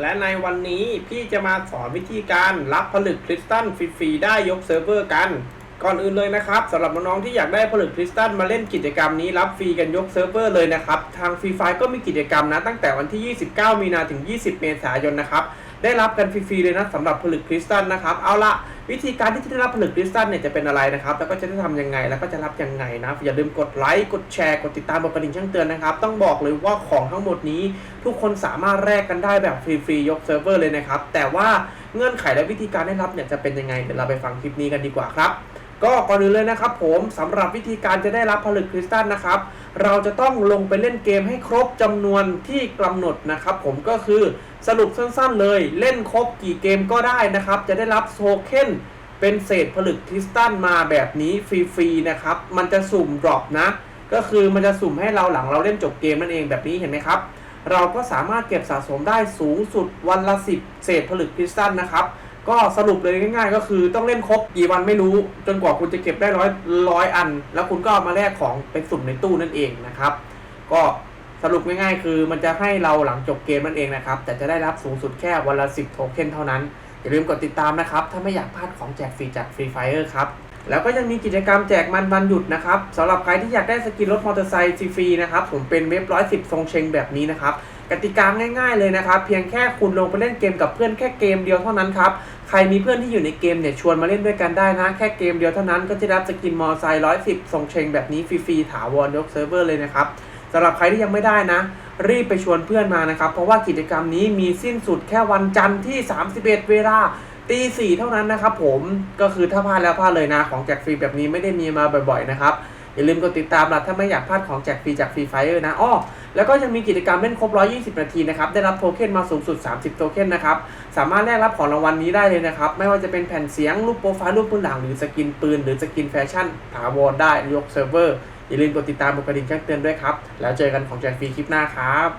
และในวันนี้พี่จะมาสอนวิธีการรับผลึกคริสตัลฟรีๆได้ยกเซิร์ฟเวอร์กัน ก่อนอื่นเลยนะครับสำหรับน้องๆที่อยากได้ผลึกคริสตัลมาเล่นกิจกรรมนี้รับฟรีกันยกเซิร์ฟเวอร์เลยนะครับ ทางฟรีไฟก็มีกิจกรรมนะตั้งแต่วันที่ 29 มีนาถึง 20 เมษายนนะครับ ได้รับกันฟรีๆเลยนะสำหรับผลึกคริสตัลนะครับ เอาละ วิธีการที่จะได้รับผลึกดิสตันเนี่ยจะเป็นอะไรนะครับ แล้วก็จะได้ทำยังไง แล้วก็จะรับยังไงนะ อย่าลืมกดไลค์ กดแชร์ กดติดตามกดกระดิ่งแจ้งเตือนนะครับ ต้องบอกเลยว่าของทั้งหมดนี้ ทุกคนสามารถแลกกันได้แบบฟรีๆ ยกเซิร์ฟเวอร์เลยนะครับ แต่ว่าเงื่อนไขและวิธีการได้รับเนี่ยจะเป็นยังไง เดี๋ยวเราไปฟังคลิปนี้กันดีกว่าครับ ก็ก่อนอื่นเลยนะครับผมสำหรับวิธีการจะได้รับผลึกคริสตัลนะครับ เราจะต้องลงไปเล่นเกมให้ครบจำนวนที่กำหนดนะครับ ผมก็คือสรุปสั้นๆเลย เล่นครบกี่เกมก็ได้นะครับ จะได้รับโทเค็นเป็นเศษผลึกคริสตัลมาแบบนี้ฟรีๆนะครับ มันจะสุ่มดรอปนะ ก็คือมันจะสุ่มให้เราหลังเราเล่นจบเกมนั่นเองแบบนี้เห็นไหมครับ เราก็สามารถเก็บสะสมได้สูงสุดวันละ 10 เศษผลึกคริสตัลนะครับ ก็สรุปเลยง่ายๆ ก็คือต้องเล่นครบกี่วันไม่รู้ จนกว่าคุณจะเก็บได้ร้อยร้อยอัน แล้วคุณก็มาแลกของเป็นสุ่มในตู้นั่นเองนะครับ ก็สรุปง่ายๆ คือมันจะให้เราหลังจบเกมนั่นเองนะครับ แต่จะได้รับสูงสุดแค่วันละ10โทเค็นเท่านั้น อย่าลืมกดติดตามนะครับ ถ้าไม่อยากพลาดของแจกฟรีจากฟรีไฟเออร์ครับแล้วก็ยังมีกิจกรรมแจกมันวันหยุดนะครับสำหรับใครที่อยากได้สกินรถมอเตอร์ไซค์ฟรีๆนะครับผมเป็นเว็บร้อยสิบทรงเชงแบบนี้นะครับ กติกาง่ายๆเลยนะครับ เพียงแค่คุณลงไปเล่นเกมกับเพื่อนแค่เกมเดียวเท่านั้นครับ ใครมีเพื่อนที่อยู่ในเกมเนี่ยชวนมาเล่นด้วยกันได้นะ แค่เกมเดียวเท่านั้นก็จะรับสกินมอไซค์ร้อยสิบทรงเชงแบบนี้ฟรีๆถาวรยกเซิร์ฟเวอร์เลยนะครับสำหรับใครที่ยังไม่ได้นะ รีบไปชวนเพื่อนมานะครับ เพราะว่ากิจกรรมนี้มีสิ้นสุดแค่วันจันทร์ที่ 31 เวลาตีสี่เท่านั้นนะครับผมก็คือถ้าพลาดแล้วพลาดเลยนะของแจกฟรีแบบนี้ไม่ได้มีมาบ่อยๆนะครับ อย่าลืมกดติดตามล่ะถ้าไม่อยากพลาดของแจกฟรีจากฟรีไฟเออร์นะอ้อแล้วก็ยังมีกิจกรรมเล่นครบ 120 นาทีนะครับ ได้รับโทเค็นมาสูงสุด 30 โทเค็นนะครับ สามารถแลกรับของรางวัลนี้ได้เลยนะครับ ไม่ว่าจะเป็นแผ่นเสียง รูปโปรไฟล์ รูปปืนหลัง หรือสกินปืน หรือสกินแฟชั่นถาวรได้ยกเซิร์ฟเวอร์ อย่าลืมกดติดตามกดกระดิ่งแจ้งเตือนด้วยครับ แล้วเจอกันของแจกฟรีคลิปหน้าครับ